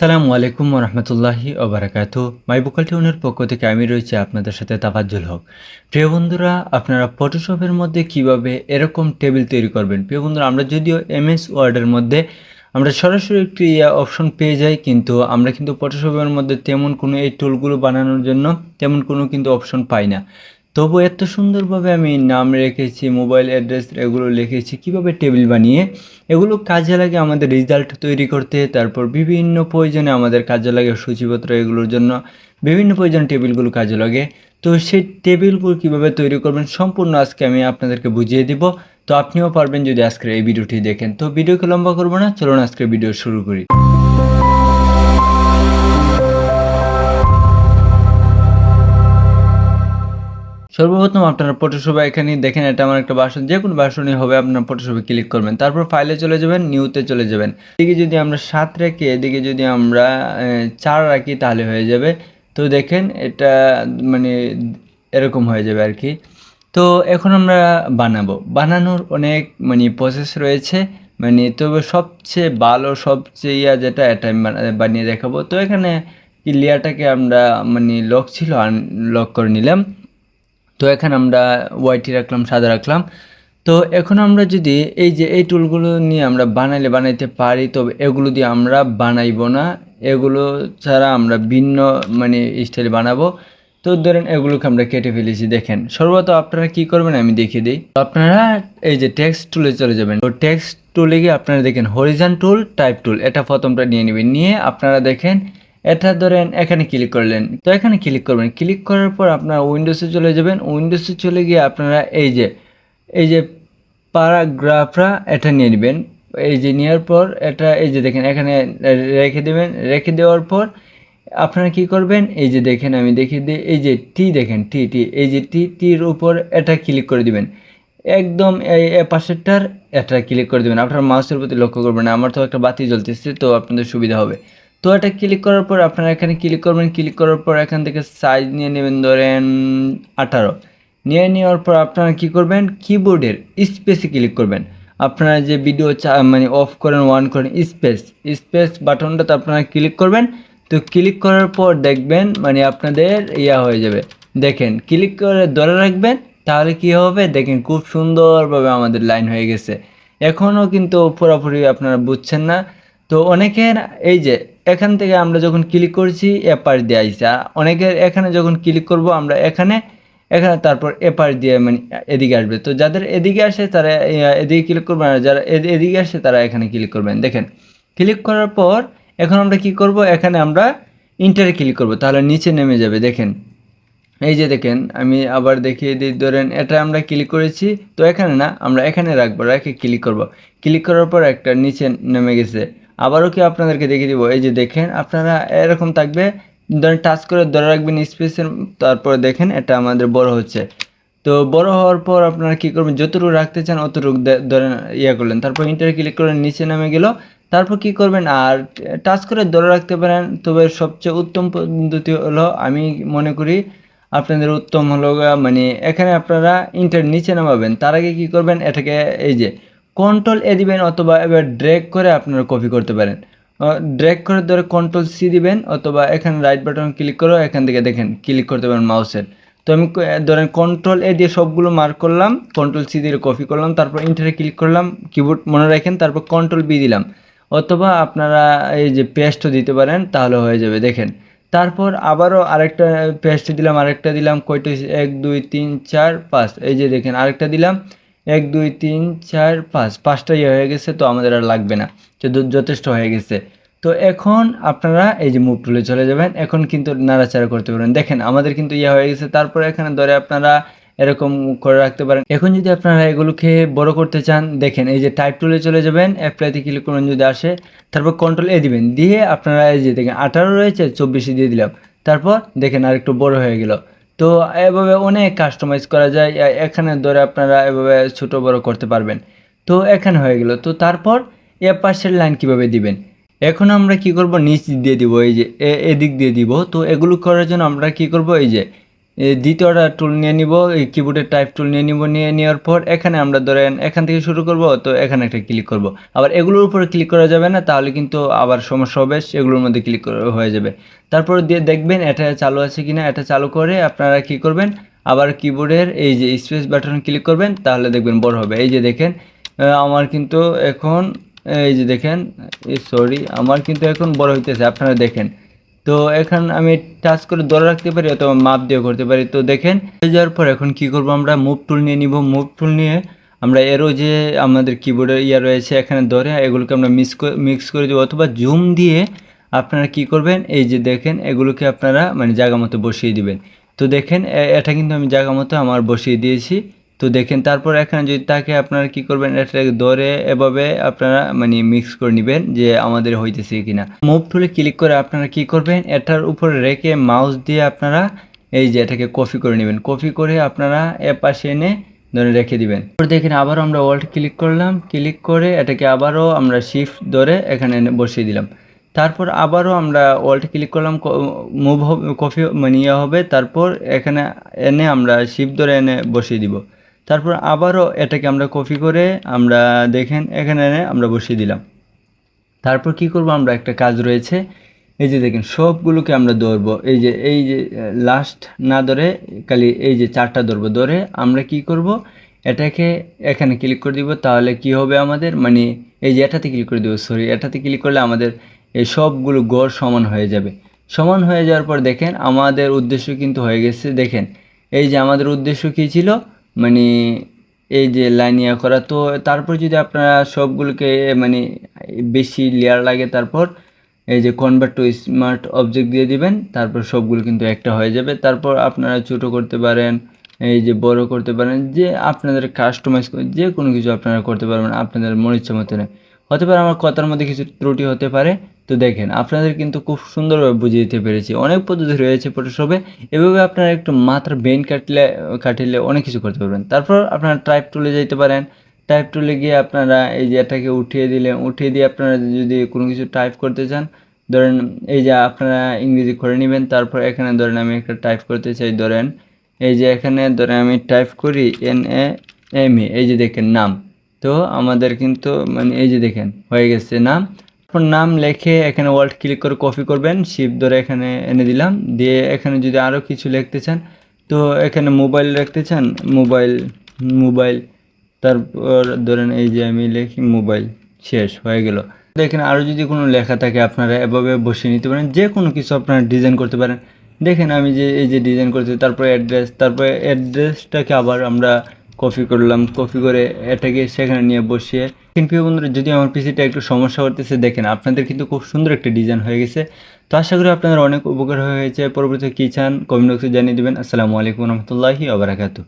সালামু আলাইকুম রহমতুল্লাহি ওবরাকাত মাই বুকাল টিউনের পক্ষ থেকে আমি রয়েছি আপনাদের সাথে তাফাজ্জুল হক। প্রিয় বন্ধুরা, আপনারা ফটোশপের মধ্যে কীভাবে এরকম টেবিল তৈরি করবেন? প্রিয় বন্ধুরা, আমরা যদিও এমএস ওয়ার্ডের মধ্যে আমরা সরাসরি একটি অপশন পেয়ে যাই, কিন্তু আমরা কিন্তু ফটোশপের মধ্যে তেমন কোনো এই টুলগুলো বানানোর জন্য তেমন কোনো কিন্তু অপশন পাই না। তবু এত সুন্দরভাবে আমি নাম রেখেছি, মোবাইল অ্যাড্রেস এগুলো লিখেছি, কীভাবে টেবিল বানিয়ে এগুলো কাজে লাগে আমাদের রেজাল্ট তৈরি করতে, তারপর বিভিন্ন প্রয়োজনে আমাদের কাজে লাগে সূচিপত্র এগুলোর জন্য, বিভিন্ন প্রয়োজনে টেবিলগুলো কাজে লাগে। তো সেই টেবিলগুলো কীভাবে তৈরি করবেন সম্পূর্ণ আজকে আমি আপনাদেরকে বুঝিয়ে দিব। তো আপনিও পারবেন যদি আজকের এই ভিডিওটি দেখেন। তো ভিডিওকে লম্বা করব না, চলুন আজকের ভিডিও শুরু করি। সর্বপ্রথম আপনারা ফটোশপে এখানে দেখেন, এটা আমার একটা বাসন যে কোনো বাসনই হবে, আপনার ফটোশপে ক্লিক করবেন। তারপর ফাইলে চলে যাবেন নিউতে চলে যাবেন। এদিকে যদি আমরা সাত রেখে, এদিকে যদি আমরা চার রাখি, তাহলে হয়ে যাবে। তো দেখেন, এটা মানে এরকম হয়ে যাবে আর কি। তো এখন আমরা বানাবো। বানানোর অনেক মানে প্রসেস রয়েছে। মানে তবে সবচেয়ে ভালো, সবচেয়ে ইয়া যেটা, এটা আমি বানিয়ে দেখাবো। তো এখানে কি লেয়ারটাকে আমরা মানে লক ছিল আনলক করে নিলাম। তো এখানে আমরা ওয়াইটি রাখলাম, সাদা রাখলাম। তো এখন আমরা যদি এই যে এই টুলগুলো নিয়ে আমরা বানাইলে বানাইতে পারি, তবে এগুলো দিয়ে আমরা বানাইবো না। এগুলো ছাড়া আমরা ভিন্ন মানে স্টাইলে বানাবো। তো ধরেন এগুলোকে আমরা কেটে ফেলেছি, দেখেন। সর্বত আপনারা কি করবেন আমি দেখিয়ে দিই। তো আপনারা এই যে টেক্সট টুলে চলে যাবেন। তো টেক্সট টুলে গিয়ে আপনারা দেখেন হরিজান টুল টাইপ টুল এটা প্রথমটা নিয়ে নেবেন। নিয়ে আপনারা দেখেন এটা ধরেন এখানে ক্লিক করলেন। তো এখানে ক্লিক করবেন। ক্লিক করার পর আপনারা উইন্ডোজে চলে যাবেন। উইন্ডোজে চলে গিয়ে আপনারা এই যে এই যে প্যারাগ্রাফরা এটা নিয়ে নেবেন। এই যে নেওয়ার পর এটা এই যে দেখেন, এখানে রেখে দেবেন। রেখে দেওয়ার পর আপনারা কি করবেন? এই যে দেখেন, আমি দেখিয়ে দিই। এই যে টি দেখেন টি টি এই যে টি টির উপর এটা ক্লিক করে দিবেন। একদম এই পাশেরটার এটা ক্লিক করে দেবেন। আপনার মাউসের প্রতি লক্ষ্য করবেন আমার তো একটা বাতি জ্বলতেছে, তো আপনাদের সুবিধা হবে। তো এটা ক্লিক করার পর আপনারা এখানে ক্লিক করবেন ক্লিক করার পর এখান থেকে সাইজ নিয়ে নেবেন ধরেন আঠারো। নিয়ে নেওয়ার পর আপনারা কি করবেন? কিবোর্ডের স্পেসে ক্লিক করবেন। আপনারা যে ভিডিও মানে অফ করেন ওয়ান করেন স্পেস স্পেস বাটনটাতে আপনারা ক্লিক করবেন। তো ক্লিক করার পর দেখবেন মানে আপনাদের ইয়া হয়ে যাবে। দেখেন ক্লিক করে ধরে রাখবেন, তাহলে কি হবে? দেখেন খুব সুন্দরভাবে আমাদের লাইন হয়ে গেছে। এখনও কিন্তু পুরোপুরি আপনারা বুঝছেন না। তো অনেকের এই যে এখান থেকে আমরা যখন ক্লিক করছি এপার দিয়ে আইসে। অনেকের এখানে যখন ক্লিক করব, আমরা এখানে এখানে তারপর এপার দিয়ে মানে এদিকে আসবে। তো যাদের এদিকে আসে, তারা এদিকে ক্লিক করবেন আর যারা এদিকে আসে, তারা এখানে ক্লিক করবেন। দেখেন ক্লিক করার পর এখন আমরা কি করব? এখানে আমরা ইন্টারে ক্লিক করব। তাহলে নিচে নেমে যাবে। দেখেন, এই যে দেখেন, আমি আবার দেখিয়ে দিই, ধরেন এটা আমরা ক্লিক করেছি। তো এখানে না, আমরা এখানে রাখব, রেখে ক্লিক করব। ক্লিক করার পর একটা নিচে নেমে গেছে। আবারও কি আপনাদেরকে দেখিয়ে দিব? এই যে দেখেন, আপনারা এরকম থাকবে, ধরেন টাচ করে ধরে রাখবেন স্পেসের তারপর দেখেন এটা আমাদের বড় হচ্ছে। তো বড় হওয়ার পর আপনারা কী করবেন? যতটুকু রাখতে চান অতটুকু ধরেন ইয়া করলেন। তারপর ইন্টার ক্লিক করে নিচে নামে গেল। তারপর কি করবেন? আর টাচ করে ধরে রাখতে পারেন। তবে সবচেয়ে উত্তম পদ্ধতি হলো, আমি মনে করি আপনাদের উত্তম হলো মানে এখানে আপনারা ইন্টার নিচে নামাবেন। তার আগে কি করবেন? এটাকে এই যে কন্ট্রোল এ দিবেন অথবা এবার ড্র্যাগ করে আপনারা কপি করতে পারেন। ড্র্যাগ করে ধরে কন্ট্রোল সি দিবেন অথবা এখানে রাইট বাটন ক্লিক করে এখান থেকে দেখেন ক্লিক করতে পারেন মাউসের তো আমি ধরেন কন্ট্রোল এ দিয়ে সবগুলো মার্ক করলাম কন্ট্রোল সি দিয়ে কপি করলাম, তারপর ইন্টারে ক্লিক করলাম কিবোর্ড মনে রাখেন, তারপর কন্ট্রোল বি দিলাম। অথবা আপনারা এই যে পেস্টও দিতে পারেন, তাহলে হয়ে যাবে, দেখেন। তারপর আবারও আরেকটা পেস্ট দিলাম, আরেকটা দিলাম, কয়টা এক, দুই, তিন, চার, পাঁচ। এই যে দেখেন, আরেকটা দিলাম। এক, দুই, তিন, চার, পাঁচ। পাঁচটা ইয়ে হয়ে গেছে, তো আমাদের আর লাগবে না। যথেষ্ট হয়ে গেছে। তো এখন আপনারা এই যে মুভ টুলে চলে যাবেন, এখন কিন্তু নাড়াচাড়া করতে পারবেন। দেখেন, আমাদের কিন্তু ইয়ে হয়ে গেছে। তারপরে এখানে ধরে আপনারা এরকম করে রাখতে পারেন। এখন যদি আপনারা এগুলোকে বড় করতে চান, দেখেন, এই যে টাইপ টুলে চলে যাবেন অ্যাপ্লাইতে ক্লিক করবেন যদি আসে। তারপর কন্ট্রোল এ দিবেন। দিয়ে আপনারা এই যে দেখেন, আঠারো রয়েছে, চব্বিশে দিয়ে দিলাম। তারপর দেখেন আর একটু বড় হয়ে গেল। তো এভাবে অনেক কাস্টমাইজ করা যায় এখানে ধরে আপনারা এভাবে ছোট বড় করতে পারবেন। তো এখানে হয়ে গেল। তো তারপর এ পাশের লাইন কীভাবে দিবেন? এখন আমরা কি করব? নিচ দিয়ে দিব, এই যে এদিক দিয়ে দিব। তো এগুলো করার জন্য আমরা কি করব? এই যে দ্বিতীয়টা টুল নিয়ে নিব, এই কিবোর্ডের টাইপ টুল নিয়ে নিব, নিয়ে নেওয়ার পর এখানে আমরা ধরেন এখান থেকে শুরু করব, তো এখানে একটা ক্লিক করব। আবার এগুলোর উপরে ক্লিক করা যাবে না, তাহলে কিন্তু আবার সমস্যা হবে, এগুলোর মধ্যে ক্লিক হয়ে যাবে। তারপর দিয়ে দেখবেন এটা চালু আছে কিনা, এটা চালু করে আপনারা কি করবেন, আবার কিবোর্ডের এই যে স্পেস বাটন ক্লিক করবেন, তাহলে দেখবেন বড় হবে। এই যে দেখেন আমার কিন্তু এখন, এই যে দেখেন সরি আমার কিন্তু এখন বড় হইতেছে, আপনারা দেখেন। তো এখন আমি টাচ করে ধরে রাখতে পারি অথবা মাপ দিয়ে করতে পারি। তো দেখেন, হয়ে যাওয়ার পর এখন কি করব আমরা? মুভ টুল নিয়ে নিব। মুভ টুল নিয়ে আমরা এরও যে আমাদের কিবোর্ডের ইয়া রয়েছে, এখানে ধরে এগুলোকে আমরা মিক্স মিক্স করে দেবো। অথবা জুম দিয়ে আপনারা কি করবেন? এই যে দেখেন, এগুলোকে আপনারা মানে জায়গা মতো বসিয়ে দিবেন। তো দেখেন এটা কিন্তু আমি জায়গা মতো আমার বসিয়ে দিয়েছি। তো দেখেন, তারপর এখানে যদি তাকে আপনারা কি করবেন এটাকে ধরে এভাবে আপনারা মানে মিক্স করে নেবেন যে আমাদের হইতেছে কিনা। মুভ টুলে ক্লিক করে আপনারা কি করবেন, এটার উপরে রেখে মাউস দিয়ে আপনারা এই যে এটাকে কপি করে নেবেন। কপি করে আপনারা এ পাশে এনে ধরে রেখে দিবেন। তারপর দেখেন, আবারও আমরা ওয়াল্ট ক্লিক করলাম। ক্লিক করে এটাকে আবারও আমরা শিফট ধরে এখানে বসিয়ে দিলাম। তারপর আবারও আমরা ওয়াল্ট ক্লিক করলাম মুভ কপি মানে ইয়ে হবে। তারপর এখানে এনে আমরা শিফট ধরে এনে বসিয়ে দিব। তারপর আবারও এটাকে আমরা কপি করে আমরা দেখেন, এখানে এনে আমরা বসিয়ে দিলাম। তারপর কি করব আমরা? একটা কাজ রয়েছে। এই যে দেখেন, সবগুলোকে আমরা ধরবো। এই যে এই যে লাস্ট না ধরে, খালি এই যে চারটা ধরবো। ধরে আমরা কি করব? এটাকে এখানে ক্লিক করে দিব। তাহলে কি হবে আমাদের? মানে এই যে এটাতে ক্লিক করে দেবো সরি এটাতে ক্লিক করলে আমাদের এই সবগুলো গড় সমান হয়ে যাবে। সমান হয়ে যাওয়ার পর দেখেন, আমাদের উদ্দেশ্য কিন্তু হয়ে গেছে। দেখেন, এই যে আমাদের উদ্দেশ্য কী ছিল? মানে এই যে লাইন ইয়া করা, তো তারপর যদি আপনারা সবগুলোকে মানে বেশি লেয়ার লাগে, তারপর এই যে কনভার্ট টু স্মার্ট অবজেক্ট দিয়ে দিবেন, তারপর সবগুলো কিন্তু একটা হয়ে যাবে। তারপর আপনারা ছোট করতে পারেন, এই যে বড় করতে পারেন, যে আপনাদের কাস্টমাইজ যে কোনো কিছু আপনারা করতে পারবেন, আপনাদের মন ইচ্ছা মতো হতে পারে আমার কথার মধ্যে কিছু ত্রুটি হতে পারে তো দেখেন, আপনাদের কিন্তু খুব সুন্দরভাবে বুঝিয়ে দিতে পেরেছি। অনেক পদ্ধতি রয়েছে ফটোশপে এভাবে আপনারা একটু মাত্র বেন কাটলে, কাটিলে অনেক কিছু করতে পারবেন। তারপর আপনারা টাইপ টুলে যেতে পারেন। টাইপ টুলে গিয়ে আপনারা এই যে এটাকে উঠিয়ে দিলেন উঠিয়ে দিয়ে আপনারা যদি কোনো কিছু টাইপ করতে চান, ধরেন এই যে আপনারা ইংরেজি করে নেবেন, তারপর এখানে ধরেন আমি একটা টাইপ করতে চাই, ধরেন এই যে এখানে ধরেন আমি টাইপ করি এন এ এম এই যে দেখেন নাম। তো আমাদের কিন্তু মানে এই যে দেখেন, হয়ে গেছে নাম। নাম লিখে এখানে ওয়ার্ল্ড ক্লিক করে কপি করবেন শিপ ধরে এখানে এনে দিলাম। দিয়ে এখানে যদি আরও কিছু লিখতে চান, তো এখানে মোবাইল রাখতে চান মোবাইল মোবাইল তারপর ধরেন এই যে আমি লিখি মোবাইল শেষ, হয়ে গেল। দেখেন আরও যদি কোনো লেখা থাকে আপনারা এভাবে বসিয়ে নিতে পারেন যে কোনো কিছু আপনারা ডিজাইন করতে পারেন। দেখেন আমি যে, এই যে ডিজাইন করতে তারপরে অ্যাড্রেস তারপরে অ্যাড্রেসটাকে আবার আমরা কপি করলাম কপি করে এটাকে সেখানে নিয়ে বসিয়ে কিন্তু প্রিয় বন্ধুরা, যদি আমার পিসিটা একটু সমস্যা করতেছে, দেখেন আপনাদের কিন্তু খুব সুন্দর একটা ডিজাইন হয়ে গেছে। তো আশা করি আপনাদের অনেক উপকার হয়েছে। পরবর্তী কী চান কমেন্ট বক্সে জানিয়ে দেবেন। আসসালামু আলাইকুম রহমতুল্লাহি আবরাকাতু